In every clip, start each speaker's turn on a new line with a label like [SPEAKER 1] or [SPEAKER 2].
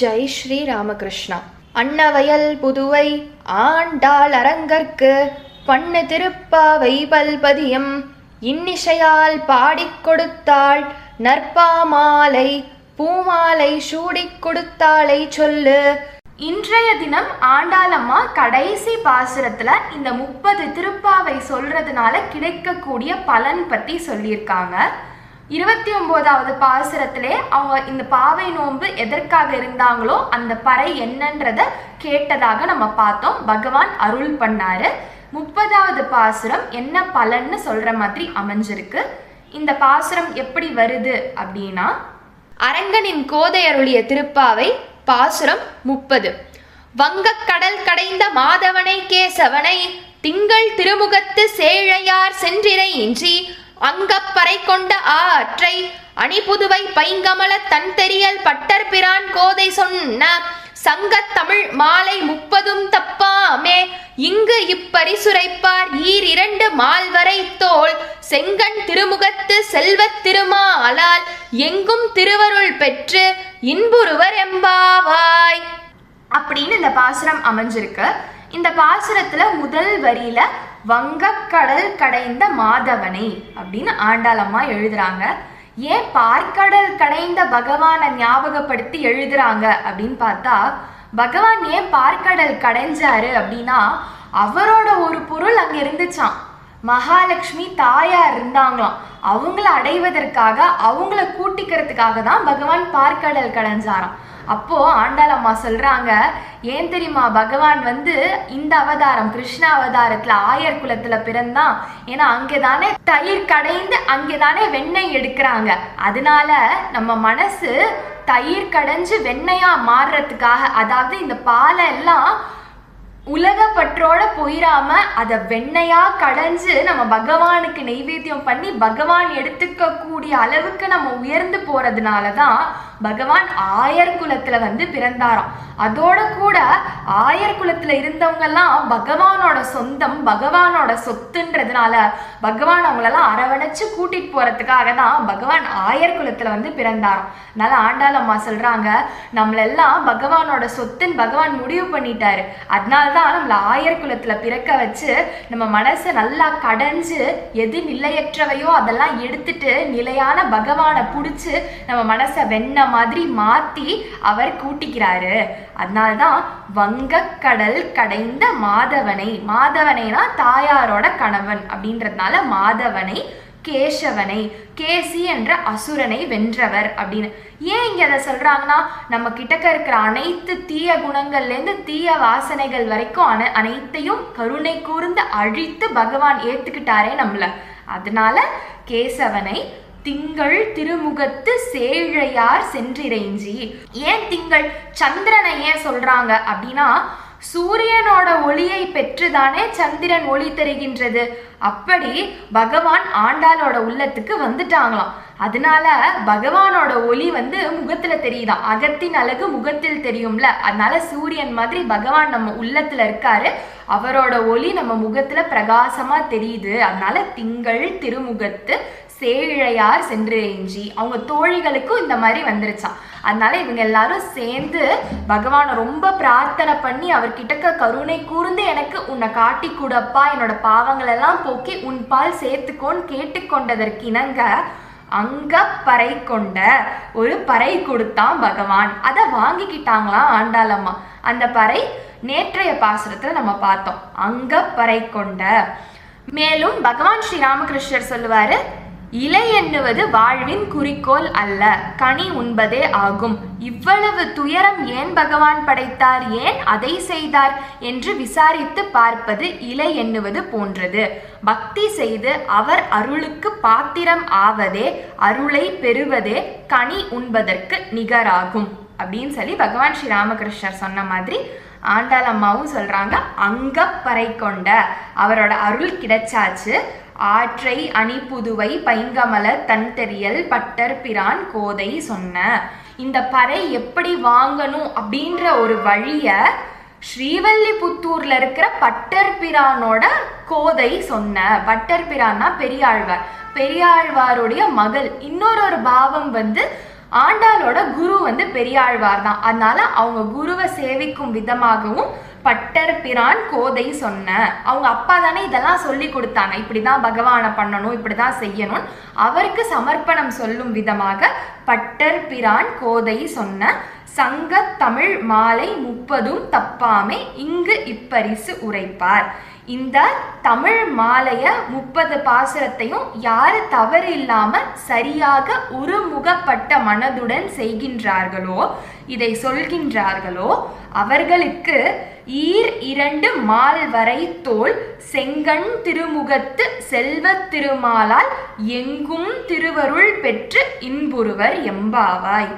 [SPEAKER 1] ஜெய் ஸ்ரீ ராமகிருஷ்ணா. அன்னவயல் புதுவை ஆண்டாள் அரங்கற்கு பண்ணு திருப்பாவை பல்பதியம். இன்னிசையால் பாடிக் கொடுத்தாள் நற்பாமாலை பூமாலை சூடிக் கொடுத்தாளை சொல்லு.
[SPEAKER 2] இன்றைய தினம் ஆண்டாளம்மா கடைசி பாசுரத்துல இந்த முப்பது திருப்பாவை சொல்றதுனால கிடைக்கக்கூடிய பலன் பத்தி சொல்லியிருக்காங்க. இருபத்தி ஒன்பதாவது பாசுரத்திலே அவங்க இந்த பாவை நோன்பு எதற்காக இருந்தாங்களோ அந்த பறை என்னன்றத கேட்டதாக நம்ம பார்த்தோம். பகவான் அருள் பண்ணாரு. முப்பதாவது பாசுரம் என்ன பலன்னு சொல்ற மாதிரி அமைஞ்சிருக்கு. இந்த பாசுரம் எப்படி வருது அப்படின்னா
[SPEAKER 1] அரங்கனின் கோதை அருளிய திருப்பாவை பாசுரம் முப்பது. வங்கக்கடல் கடைந்த மாதவனை கேசவனை திங்கள் திருமுகத்து சேழையார் சென்றிரை இன்றி அங்கப்பறை கொண்ட ஆற்றை அணிபுதுவை பைங்கமல தன் தெரியல் பட்டர் பிரான் கோதை சொன்ன சங்கத்தமிழ் மாலை முப்பதும் தப்பாமே. இங்கு இப்பரிசுரைப்பார் ஈர் இரண்டு மால்வரை தோல். செங்கண் திருமுகத்து செல்வத் திருமாலால் எங்கும் திருவருள் பெற்று இன்புருவர் எம்பாவாய்.
[SPEAKER 2] அப்படின்னு இந்த பாசுரம் அமைஞ்சிருக்கு. இந்த பாசுரத்துல முதல் வரியில வங்கக்கடல் கடைந்த மாதவனை அப்படின்னு ஆண்டாளம்மா எழுதுறாங்க. ஏன் பார்க்கடல் கடைந்த பகவானை ஞாபகப்படுத்தி எழுதுறாங்க அப்படின்னு பார்த்தா பகவான் ஏன் பார்க்கடல் கடைஞ்சாரு அப்படின்னா அவரோட ஒரு பொருள் அங்க இருந்துச்சாம். மகாலட்சுமி தாயார் இருந்தாங்களாம். அவங்கள அடைவதற்காக அவங்கள கூட்டிக்கிறதுக்காக தான் பகவான் பார்க்கடல் கடைஞ்சாராம். அப்போ ஆண்டாளம்மா சொல்றாங்க ஏன் தெரியுமா? பகவான் வந்து இந்த அவதாரம் கிருஷ்ண அவதாரத்துல ஆயர் குலத்துல பிறந்தான். ஏன்னா அங்கேதானே தயிர் கடைந்து அங்கேதானே வெண்ணெய் எடுக்கிறாங்க. அதனால நம்ம மனசு தயிர் கடைஞ்சு வெண்ணையாக மாறுறதுக்காக அதாவது இந்த பாலை எல்லாம் உலக பற்றோட போயிடாம அதை வெண்ணையா கடைஞ்சு நம்ம பகவானுக்கு நெய்வேத்தியம் பண்ணி பகவான் எடுத்துக்க கூடிய அளவுக்கு நம்ம உயர்ந்து போறதுனால தான் பகவான் ஆயர் குலத்துல வந்து பிறந்தாராம். அதோட கூட ஆயர் குலத்துல இருந்தவங்கெல்லாம் பகவானோட சொந்தம் பகவானோட சொத்துன்றதுனால பகவான் அவங்களெல்லாம் அரவணைச்சு கூட்டிட்டு போறதுக்காக தான் பகவான் ஆயர் குலத்துல வந்து பிறந்தாராம். அதனால ஆண்டாளம்மா சொல்றாங்க நம்மளெல்லாம் பகவானோட சொத்துன்னு பகவான் முடிவு பண்ணிட்டாரு. அதனால தான் நம்மள ஆயர் குலத்துல பிறக்க வச்சு நம்ம மனசை நல்லா கடைஞ்சு எது நிலையற்றவையோ அதெல்லாம் எடுத்துட்டு நிலையான பகவானை பிடிச்சி நம்ம மனசை வெண்ண மாதிரி மாத்தி அவர் கூட்டிக்கிறாரு. அதனால்தான் வங்கக்கடல் கடைந்த மாதவனை மாதவனைனா தாயாரோட கணவன் அப்படின்றதுனால மாதவனை கேசவனை கேசி என்ற அசுரனை வென்றவர் அப்படின்னு. ஏன் இங்க அதை சொல்றாங்கன்னா நம்ம கிட்டக்க இருக்கிற அனைத்து தீய குணங்கள்லேருந்து தீய வாசனைகள் வரைக்கும் அன அனைத்தையும் கருணை கூர்ந்து அழித்து பகவான் ஏத்துக்கிட்டாரே நம்மள. அதனால கேசவனை திங்கள் திருமுகத்து சேழையார் சென்றிறைஞ்சி. ஏன் திங்கள்? சந்திரனை ஏன் சொல்றாங்க அப்படின்னா சூரியனோட ஒளியை பெற்றுதானே சந்திரன் ஒளி தருகின்றது. அப்படி பகவான் ஆண்டாளோட உள்ளத்துக்கு வந்துட்டாங்களாம். அதனால பகவானோட ஒளி வந்து முகத்துல தெரியுதான் அகத்தின் அழகு முகத்தில் தெரியும்ல. அதனால சூரியன் மாதிரி பகவான் நம்ம உள்ளத்துல இருக்காரு. அவரோட ஒளி நம்ம முகத்துல பிரகாசமா தெரியுது. அதனால திங்கள் திருமுகத்து சேழையார் சென்று எஞ்சி அவங்க தோழிகளுக்கும் இந்த மாதிரி வந்துருச்சான் அதனால இவங்க எல்லாரும் சேர்ந்து பகவானை ரொம்ப பிரார்த்தனை பண்ணி அவர்கிட்ட கருணை கூர்ந்து எனக்கு உன்னை காட்டி கூடப்பா என்னோட பாவங்கள் எல்லாம் போக்கி உன் பால் சேர்த்துக்கோன்னு கேட்டுக்கொண்டதற்கு இணங்க அங்க பறை கொண்ட ஒரு பறை கொடுத்தான் பகவான். அதை வாங்கிக்கிட்டாங்களாம் ஆண்டாளம்மா அந்த பறை நேற்றைய பாசுரத்துல நம்ம பார்த்தோம். அங்க பறை கொண்ட. மேலும் பகவான் ஸ்ரீ ராமகிருஷ்ணர் சொல்லுவாரு இலை எண்ணுவது வாழ்வின் குறிக்கோள் அல்ல கனி உண்பதே ஆகும். இவ்வளவு துயரம் ஏன் பகவான் படைத்தார்? ஏன் அதை செய்தார்? என்று விசாரித்து பார்ப்பது இலை எண்ணுவது போன்றது. பக்தி செய்து அவர் அருளுக்கு பாத்திரம் ஆவதே அருளை பெறுவதே கனி உண்பதற்கு நிகராகும். அப்படின்னு சொல்லி பகவான் ஸ்ரீ ராமகிருஷ்ணர் சொன்ன மாதிரி ஆண்டாள் அம்மாவும் சொல்றாங்க அங்க பறை கொண்ட. அவரோட அருள் கிடைச்சாச்சு. ஆற்றை அணிபுதுவை பைங்கமலர் தன் தெரியல் பட்டர் பிரான் கோதை சொன்ன. இந்த பறை எப்படி வாங்கணும் அப்படின்ற ஒரு வழிய ஸ்ரீவல்லிபுத்தூர்ல இருக்கிற பட்டர் பிரானோட கோதை சொன்ன. பட்டர் பிரான்னா பெரியாழ்வார். பெரியாழ்வாருடைய மகள். இன்னொரு ஒரு பாவம் வந்து ஆண்டாளோட குரு வந்து பெரியாழ்வார் தான். அதனால அவங்க குருவை சேவிக்கும் விதமாகவும் பட்டர் பிரான் கோதை சொன்ன. அவங்க அப்பா தானே இதெல்லாம் சொல்லி கொடுத்தாங்க. இப்படிதான் பகவானை பண்ணணும் இப்படிதான் செய்யணும். அவருக்கு சமர்ப்பணம் சொல்லும் விதமாக பட்டர் பிரான் கோதை சொன்ன சங்க தமிழ் மாலை முப்பதும் தப்பாமே இங்கு இப்பரிசு உரைப்பார். இந்த தமிழ் மாலைய முப்பது பாசுரத்தையும் யாரு தவறு இல்லாம சரியாக ஒருமுகப்பட்ட மனதுடன் செய்கின்றார்களோ இதை சொல்கின்றார்களோ அவர்களுக்கு ஈர் இரண்டு மால் வரை தோல் செங்கண் திருமுகத்து செல்வத் திருமாலால் எங்கும் திருவருள் பெற்று இன்புறுவர் எம்பாவாய்.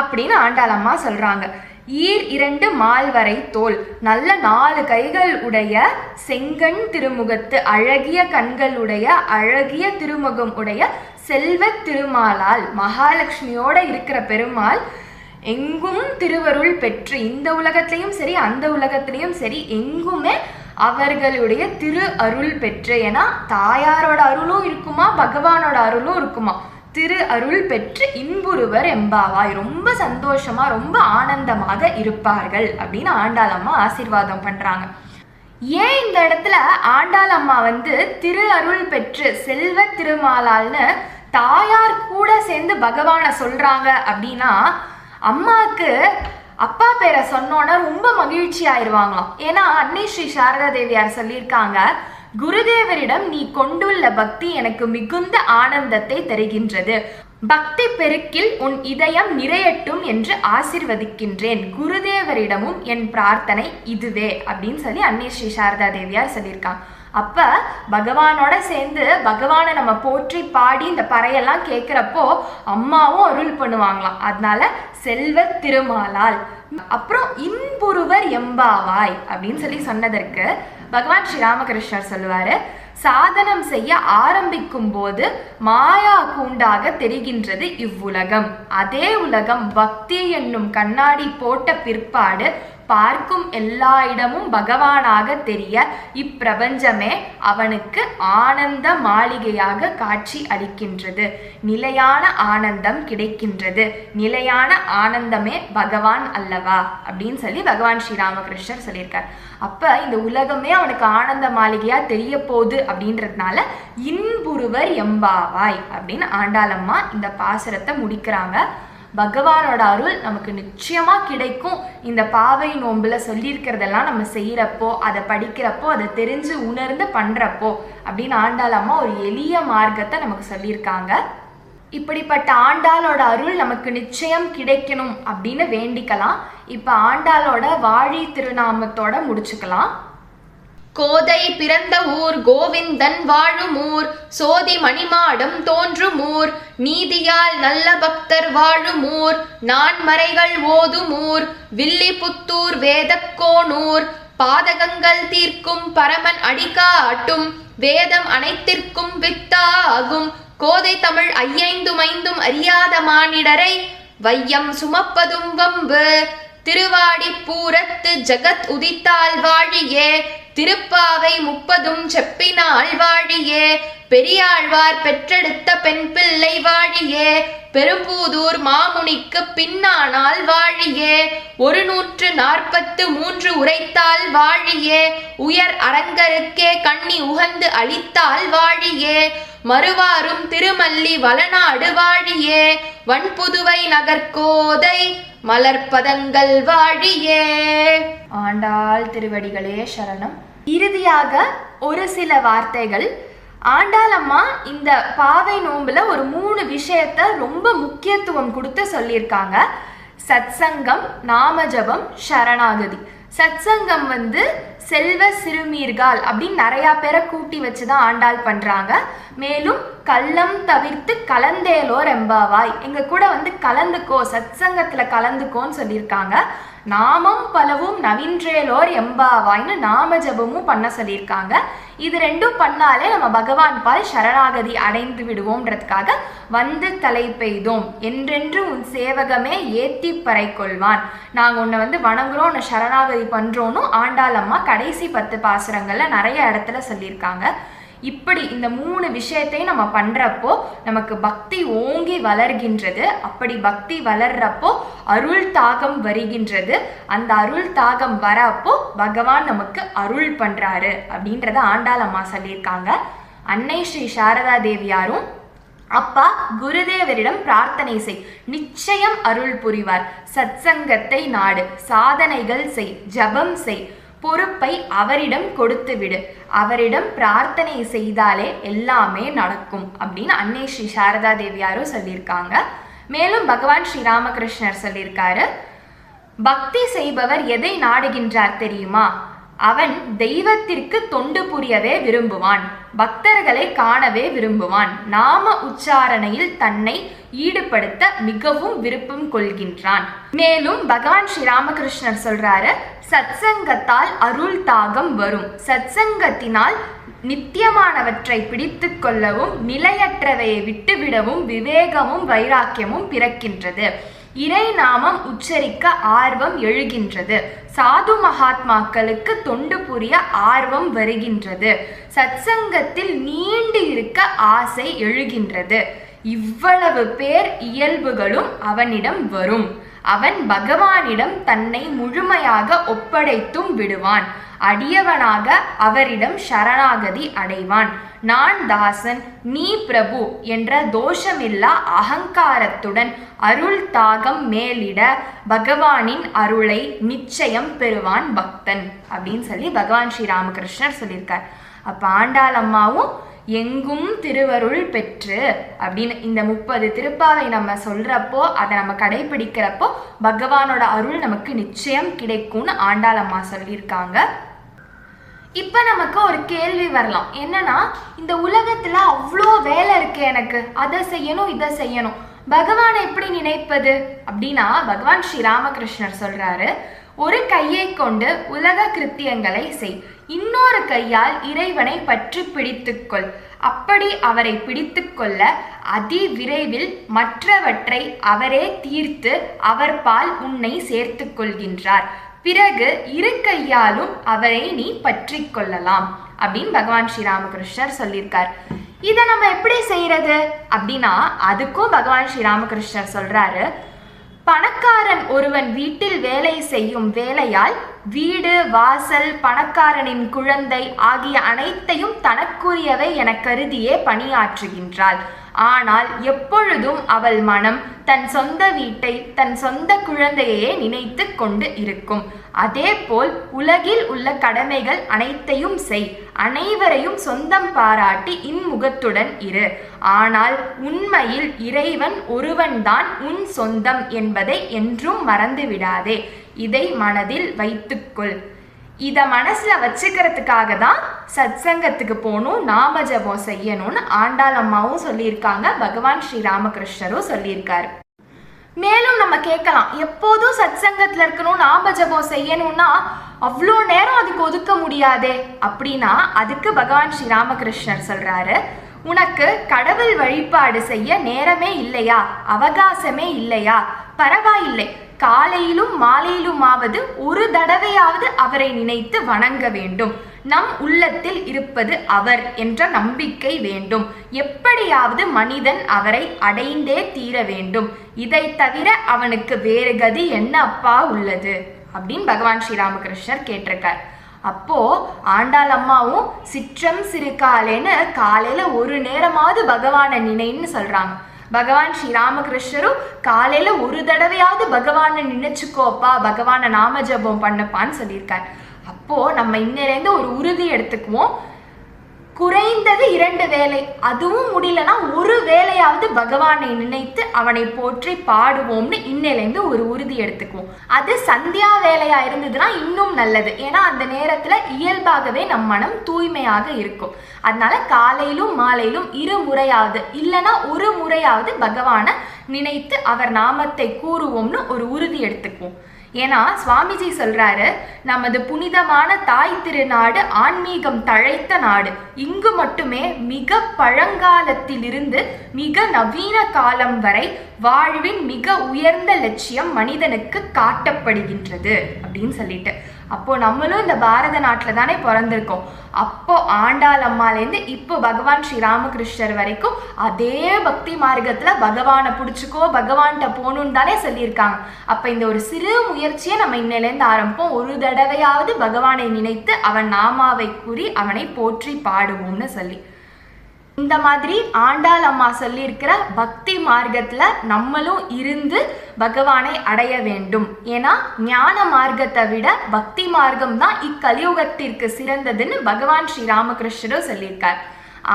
[SPEAKER 2] அப்படின்னு ஆண்டாளம்மா சொல்றாங்க. ஈர் இரண்டு மால்வரை தோல். நல்ல நாலு கைகள் உடைய செங்கண் திருமுகத்து அழகிய கண்களுடைய அழகிய திருமுகம் உடைய செல்வ திருமாலால் மகாலட்சுமியோட இருக்கிற பெருமாள் எங்கும் திருவருள் பெற்று இந்த உலகத்திலையும் சரி அந்த உலகத்திலையும் சரி எங்குமே அவர்களுடைய திரு அருள் பெற்று ஏன்னா தாயாரோட அருளும் இருக்குமா பகவானோட அருளும் இருக்குமா? திரு அருள் பெற்று இன்புறுவர் எம்பாவாய் ரொம்ப சந்தோஷமா ரொம்ப ஆனந்தமாக இருப்பார்கள் அப்படின்னு ஆண்டாள் அம்மா ஆசீர்வாதம் பண்றாங்க. ஏன் இந்த இடத்துல ஆண்டாள் அம்மா வந்து திரு அருள் பெற்று செல்வ திருமாலால்னு தாயார் கூட சேர்ந்து பகவானை சொல்றாங்க அப்படின்னா அம்மாவுக்கு அப்பா பேரை சொன்னோன்னா ரொம்ப மகிழ்ச்சி ஆயிடுவாங்களாம் ஏன்னா அன்னை ஸ்ரீ சாரதா தேவியார் சொல்லியிருக்காங்க குருதேவரிடம் நீ கொண்டுள்ள பக்தி எனக்கு மிகுந்த ஆனந்தத்தை தருகின்றது. பக்தி பெருக்கில் உன் இதயம் நிறையட்டும் என்று ஆசிர்வதிக்கின்றேன். குருதேவரிடமும் என் பிரார்த்தனை இதுவே அப்படின்னு சொல்லி அன்னை ஸ்ரீ சாரதா தேவியார் சொல்லியிருக்காங்க. அப்ப பகவானோட சேர்ந்து பகவானை நம்ம போற்றி பாடி இந்த பறையெல்லாம் கேட்குறப்போ அம்மாவும் அருள் பண்ணுவாங்களாம். அதனால செல்வ திருமாலால். அப்புறம் இன்புருவர் எம்பாவாய் அப்படின்னு சொல்லி சொன்னதற்கு பகவான் ஸ்ரீராமகிருஷ்ணர் சொல்லுவாரு சாதனம் செய்ய ஆரம்பிக்கும் போது மாயா கூண்டாக தெரிகின்றது இவ்வுலகம். அதே உலகம் பக்தி என்னும் கண்ணாடி போட்ட பிற்பாடு பார்க்கும் எல்லா இடமும் பகவானாக தெரிய இப்பிரபஞ்சமே அவனுக்கு ஆனந்த மாளிகையாக காட்சி அளிக்கின்றது. நிலையான ஆனந்தம் கிடைக்கின்றது. நிலையான ஆனந்தமே பகவான் அல்லவா? அப்படின்னு சொல்லி பகவான் ஸ்ரீராமகிருஷ்ணர் சொல்லியிருக்கார். அப்ப இந்த உலகமே அவனுக்கு ஆனந்த மாளிகையா தெரிய போகுது அப்படின்றதுனால இன்புருவர் எம்பாவாய் அப்படின்னு ஆண்டாளம்மா இந்த பாசுரத்தை முடிக்கிறாங்க. பகவானோட அருள் நமக்கு நிச்சயமாக கிடைக்கும். இந்த பாவை நோம்பில் சொல்லியிருக்கிறதெல்லாம் நம்ம செய்கிறப்போ அதை படிக்கிறப்போ அதை தெரிஞ்சு உணர்ந்து பண்ணுறப்போ அப்படின்னு ஆண்டாளம்மா ஒரு எளிய மார்க்கத்தை நமக்கு சொல்லியிருக்காங்க. இப்படிப்பட்ட ஆண்டாளோட அருள் நமக்கு நிச்சயம் கிடைக்கணும் அப்படின்னு வேண்டிக்கலாம். இப்போ ஆண்டாளோட வாழி திருநாமத்தோட முடிச்சுக்கலாம்.
[SPEAKER 1] கோதை பிறந்த ஊர் கோவிந்தன் வாழும் ஊர் சோதி மணிமாடம் தோன்றும் ஊர் நீதியால் நல்ல பக்தர் வாழும் ஊர் நான்மறைகள் ஓதும் ஊர் வில்லிபுத்தூர் வேதக்கோனூர் பாதகங்கள் தீர்க்கும் பரமன் அடிக்காட்டும் வேதம் அனைத்திற்கும் வித்தாகும் கோதை தமிழ் ஐயைந்தும் ஐந்தும் அறியாத மானிடரை வையம் சுமப்பதும் வம்பு திருவாடி பூரத்து ஜகத் உதித்தால் வாழியே திருப்பாவை முப்பதும் செப்பினாள் வாழியே பெரியாழ்வார் பெற்றெடுத்த பெண் பிள்ளை வாழியே பெரும்பூதூர் மாமுனிக்கு பின்னானால் வாழியே ஒரு நூற்று நாற்பத்து மூன்று உரைத்தால் வாழியே உயர் அரங்கருக்கே கண்ணி உகந்து அளித்தால் வாழியே மறுவாரும் திருமல்லி வளநாடு வாழியே வன்புதுவை நகர்கோதை மலர்பதங்கள் வாழியே.
[SPEAKER 2] ஆண்டாள் திருவடிகளே சரணம். இறுதியாக ஒரு சில வார்த்தைகள். ஆண்டாளம்மா இந்த பாவை நோம்பில் ஒரு மூணு விஷயத்த ரொம்ப முக்கியத்துவம் கொடுத்து சொல்லியிருக்காங்க. சத்சங்கம் நாமஜபம் சரணாகதி. சத்சங்கம் வந்து செல்வ சிறுமீர்கள் அப்படின்னு நிறையா பேரை கூட்டி வச்சு தான் ஆண்டாள் பண்ணுறாங்க மேலும் கள்ளம் தவிர்த்து கலந்தேலோர் எம்பாவாய் எங்கள் கூட வந்து கலந்துக்கோ சத்சங்கத்துல கலந்துக்கோன்னு சொல்லியிருக்காங்க. நாமம் பலவும் நவின்றேலோர் எம்பாவாய்னு நாம ஜபமும் பண்ண சொல்லியிருக்காங்க. இது ரெண்டும் பண்ணாலே நம்ம பகவான் பால் சரணாகதி அடைந்து விடுவோம்ன்றதுக்காக வந்து தலை பெய்தோம். என்றென்று உன் சேவகமே ஏத்தி பறை கொள்வான். நாங்கள் உன்னை வந்து வணங்குறோம் உன்னை சரணாகதி பண்றோம்னு ஆண்டாளம்மா கடைசி பத்து பாசுரங்கள்ல நிறைய இடத்துல சொல்லியிருக்காங்க. இப்படி இந்த மூணு விஷயத்தையும் நம்ம பண்றப்போ நமக்கு பக்தி ஓங்கி வளர்கின்றது. அப்படி பக்தி வளர்றப்போ அருள் தாகம் வருகின்றது. அந்த அருள் தாகம் வரப்போ பகவான் நமக்கு அருள் பண்றாரு அப்படின்றத ஆண்டாள் அம்மா சொல்லியிருக்காங்க. அன்னை ஸ்ரீ சாரதா தேவியாரும் அப்பா குருதேவரிடம் பிரார்த்தனை செய். நிச்சயம் அருள் புரிவார். சத்சங்கத்தை நாடு. சாதனைகள் செய். ஜபம் செய். பொறுப்பை அவரிடம் கொடுத்து விடு அவரிடம் பிரார்த்தனை செய்தாலே எல்லாமே நடக்கும் அப்படின்னு அன்னை ஸ்ரீ சாரதா தேவியாரும் சொல்லியிருக்காங்க. மேலும் பகவான் ஸ்ரீ ராமகிருஷ்ணர் சொல்லியிருக்காரு. பக்தி செய்பவர் எதை நாடுகின்றார் தெரியுமா? அவன் தெய்வத்திற்கு தொண்டு புரியவே விரும்புவான். பக்தர்களை காணவே விரும்புவான். நாம உச்சாரணையில் தன்னை ஈடுபடுத்த மிகவும் விருப்பம் கொள்கின்றான். மேலும் பகவான் ஸ்ரீ ராமகிருஷ்ணர் சொல்றாரு சத்சங்கத்தால் அருள் தாகம் வரும். சத்சங்கத்தினால் நித்தியமானவற்றை பிடித்து கொள்ளவும் நிலையற்றவையை விட்டுவிடவும் விவேகமும் வைராக்கியமும் பிறக்கின்றது. இறை நாமம் உச்சரிக்க ஆர்வம் எழுகின்றது. சாது மகாத்மாக்களுக்கு தொண்டு புரிய ஆர்வம் வருகின்றது. சத்சங்கத்தில் நீண்டு இருக்க ஆசை எழுகின்றது. இவ்வளவு பேர் இயல்புகளும் அவனிடம் வரும். அவன் பகவானிடம் தன்னை முழுமையாக ஒப்படைத்தும் விடுவான். அடியவனாக அவரிடம் சரணாகதி அடைவான். நான் தாசன் நீ பிரபு என்ற தோஷமில்லா அகங்காரத்துடன் அருள் தாகம் மேலிட பகவானின் அருளை நிச்சயம் பெறுவான் பக்தன் அப்படின்னு சொல்லி பகவான் ஸ்ரீ ராமகிருஷ்ணர் சொல்லியிருக்கார். அப்ப ஆண்டாள் அம்மாவும் எங்கும் திருவருள் பெற்று அப்படின்னு இந்த முப்பது திருப்பாவை நம்ம சொல்றப்போ அதை நம்ம கடைபிடிக்கிறப்போ பகவானோட அருள் நமக்கு நிச்சயம் கிடைக்கும்னு ஆண்டாள் அம்மா சொல்லியிருக்காங்க. இப்போ நமக்கு ஒரு கேள்வி வரலாம். என்னன்னா இந்த உலகத்துல அவ்வளோ வேலை இருக்கு எனக்கு. அதை செய்யணும் இதை செய்யணும். பகவானை எப்படி நினைப்பது? அப்படின்னா பகவான் ஸ்ரீ ராமகிருஷ்ணர் சொல்றாரு ஒரு கையை கொண்டு உலக கிருத்தியங்களை செய். இன்னொரு கையால் இறைவனை பற்றி பிடித்துக்கொள். அப்படி அவரை பிடித்துக்கொள்ள அதி விரைவில் மற்றவற்றை அவரே தீர்த்து அவர் பால் உன்னை சேர்த்து கொள்கின்றார் பிறகு இரு கையாலும் அவரை நீ பற்றி கொள்ளலாம். அப்படின்னு பகவான் ஸ்ரீராமகிருஷ்ணர் சொல்லியிருக்கார். இதை நம்ம எப்படி செய்யறது? அப்படின்னா அதுக்கும் பகவான் ஸ்ரீராமகிருஷ்ணர் சொல்றாரு பணக்காரன் ஒருவன் வீட்டில் வேலை செய்யும் வேலையால் வீடு வாசல் பணக்காரனின் குழந்தை ஆகிய அனைத்தையும் தனக்குரியவை என கருதியே பணியாற்றுகின்றாள். ஆனால் எப்பொழுதும் அவள் மனம் தன் சொந்த வீட்டை தன் சொந்த குழந்தையையே நினைத்து கொண்டு இருக்கும். அதேபோல் உலகில் உள்ள கடமைகள் அனைத்தையும் செய். அனைவரையும் சொந்தம் பாராட்டி இன்முகத்துடன் இரு. ஆனால் உண்மையில் இறைவன் ஒருவன்தான் உன் சொந்தம் என்பதை என்றும் மறந்துவிடாதே. இதை மனதில் வைத்துக்கொள். இதை மனசில் வச்சுக்கிறதுக்காக தான் சத்சங்கத்துக்கு போகணும் நாம ஜபம் செய்யணும்னு ஆண்டாள் அம்மாவும் சொல்லியிருக்காங்க பகவான் ஸ்ரீ ராமகிருஷ்ணரும் சொல்லியிருக்காரு. மேலும் நம்ம கேட்கலாம் எப்போதும் சத்சங்கத்தில் இருக்கணும் நாம ஜபம் செய்யணும்னா அவ்வளோ நேரம் அதுக்கு ஒதுக்க முடியாதே? அப்படின்னா அதுக்கு பகவான் ஸ்ரீ ராமகிருஷ்ணர் சொல்றாரு உனக்கு கடவுள் வழிபாடு செய்ய நேரமே இல்லையா? அவகாசமே இல்லையா? பரவாயில்லை. காலையிலும் மாலையிலுமாவது ஒரு தடவையாவது அவரை நினைத்து வணங்க வேண்டும். நம் உள்ளத்தில் இருப்பது அவர் என்ற நம்பிக்கை வேண்டும். எப்படியாவது மனிதன் அவரை அடைந்தே தீர வேண்டும். இதை தவிர அவனுக்கு வேறு கதி என்ன அப்பா உள்ளது? அப்படின்னு பகவான் ஸ்ரீராமகிருஷ்ணர் கேட்டிருக்கார். அப்போ ஆண்டாள் அம்மாவும் சிற்றம் சிறுகாலேன்னு காலையில ஒரு நேரமாவது பகவானை நினைன்னு சொல்றாங்க. பகவான் ஸ்ரீ ராமகிருஷ்ணரும் காலையில ஒரு தடவையாவது பகவானை நினைச்சுக்கோப்பா பகவானை நாம ஜபம் பண்ணப்பான்னு சொல்லியிருக்கார். அப்போ நம்ம இன்னிலேருந்து ஒரு உறுதி எடுத்துக்குவோம். குறைந்தது இரண்டு வேலை. அதுவும் முடியலன்னா ஒரு வேலையாவது பகவானை நினைத்து அவனை போற்றி பாடுவோம்னு இன்னிலேருந்து ஒரு உறுதி எடுத்துக்குவோம். அது சந்தியா வேலையா இருந்ததுன்னா இன்னும் நல்லது. ஏன்னா அந்த நேரத்துல இயல்பாகவே நம் மனம் தூய்மையாக இருக்கும். அதனால காலையிலும் மாலையிலும் இரு முறையாவது இல்லைன்னா ஒரு முறையாவது பகவானை நினைத்து அவர் நாமத்தை கூறுவோம்னு ஒரு உறுதி எடுத்துக்குவோம். ஏன்னா சுவாமிஜி சொல்றாரு நமது புனிதமான தாய் திருநாடு ஆன்மீகம் தழைத்த நாடு. இங்கு மட்டுமே மிக பழங்காலத்திலிருந்து மிக நவீன காலம் வரை வாழ்வின் மிக உயர்ந்த லட்சியம் மனிதனுக்கு காட்டப்படுகின்றது. அப்படின்னு சொல்லிட்டு. அப்போ நம்மளும் இந்த பாரத நாட்டில் தானே பிறந்திருக்கோம். அப்போ ஆண்டாள் அம்மாலேருந்து இப்போ பகவான் ஸ்ரீ ராமகிருஷ்ணர் வரைக்கும் அதே பக்தி மார்க்கத்தில் பகவானை பிடிச்சிக்கோ பகவான்கிட்ட போகணுன்னு தானே சொல்லியிருக்காங்க. அப்போ இந்த ஒரு சிறு முயற்சியை நம்ம இன்னையிலேருந்து ஆரம்பிப்போம். ஒரு தடவையாவது பகவானை நினைத்து அவன் நாமாவை கூறி அவனை போற்றி பாடுவோம்னு சொல்லி. இந்த மாதிரி ஆண்டாள் அம்மா சொல்லியிருக்கிற பக்தி மார்க்கத்தில் நம்மளும் இருந்து பகவானை அடைய வேண்டும். ஏன்னா ஞான மார்க்கத்தை விட பக்தி மார்க்கம் தான் இக்கலியுகத்திற்கு சிறந்ததுன்னு பகவான் ஸ்ரீ ராமகிருஷ்ணரும் சொல்லியிருக்கார்.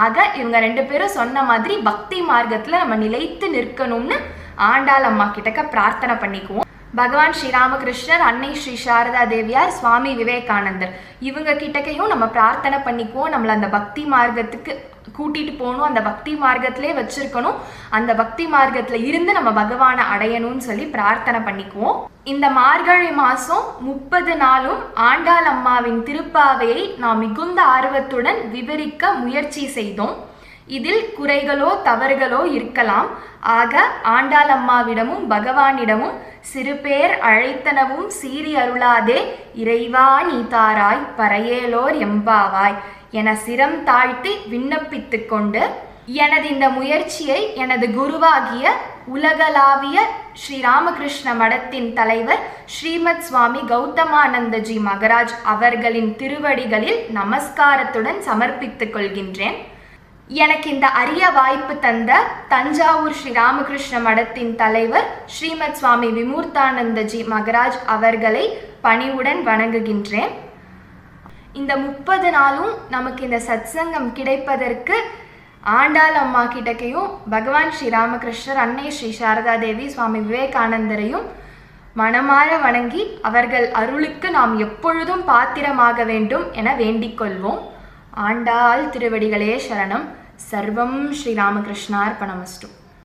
[SPEAKER 2] ஆக இவங்க ரெண்டு பேரும் சொன்ன மாதிரி பக்தி மார்க்கத்தில் நம்ம நிலைத்து நிற்கணும்னு ஆண்டாள் அம்மா கிட்டக்க பிரார்த்தனை பண்ணிக்குவோம். பகவான் ஸ்ரீராமகிருஷ்ணர் அன்னை ஸ்ரீ சாரதா தேவியார் சுவாமி விவேகானந்தர். இவங்க கிட்டக்கையும் நம்ம பிரார்த்தனை பண்ணிக்குவோம். நம்மளை அந்த பக்தி மார்க்கத்துக்கு கூட்டிட்டு போகணும். அந்த பக்தி மார்க்கத்திலே வச்சிருக்கணும். அந்த பக்தி மார்க்கத்தில் இருந்து நம்ம பகவானை அடையணும்னு சொல்லி பிரார்த்தனை பண்ணிக்குவோம். இந்த மார்கழி மாதம் முப்பது நாளும் ஆண்டாள் அம்மாவின் திருப்பாவையை நாம் மிகுந்த ஆர்வத்துடன் விவரிக்க முயற்சி செய்தோம். இதில் குறைகளோ தவறுகளோ இருக்கலாம். ஆக ஆண்டாள் அம்மாவிடமும் பகவானிடமும் சிறு பேர் அழைத்தனவும் சீறி அருளாதே இறைவா நீ தாராய் பறையேலோர் எம்பாவாய். என சிரம் தாழ்த்தி விண்ணப்பித்து கொண்டு எனது இந்த முயற்சியை எனது குருவாகிய உலகளாவிய ஸ்ரீ ராமகிருஷ்ண மடத்தின் தலைவர் ஸ்ரீமத் சுவாமி கௌதமானந்தஜி மகராஜ் அவர்களின் திருவடிகளில் நமஸ்காரத்துடன் சமர்ப்பித்துக் கொள்கின்றேன். எனக்கு இந்த அரிய வாய்ப்பு தந்த தஞ்சாவூர் ஸ்ரீ ராமகிருஷ்ண மடத்தின் தலைவர் ஸ்ரீமத் சுவாமி விமூர்த்தானந்தஜி மகராஜ் அவர்களை பணிவுடன் வணங்குகின்றேன். இந்த முப்பது நாளும் நமக்கு இந்த சத்சங்கம் கிடைப்பதற்கு ஆண்டாள் அம்மா கிட்டக்கையும் பகவான் ஸ்ரீ ராமகிருஷ்ணர் அன்னை ஸ்ரீ சாரதா தேவி சுவாமி விவேகானந்தரையும் மனமாற வணங்கி அவர்கள் அருளுக்கு நாம் எப்பொழுதும் பாத்திரமாக வேண்டும் என வேண்டிக் கொள்வோம். ஆண்டாள் திருவடிகளே சரணம். சர்வம் ஸ்ரீ ராமகிருஷ்ணார்ப்பணமஸ்து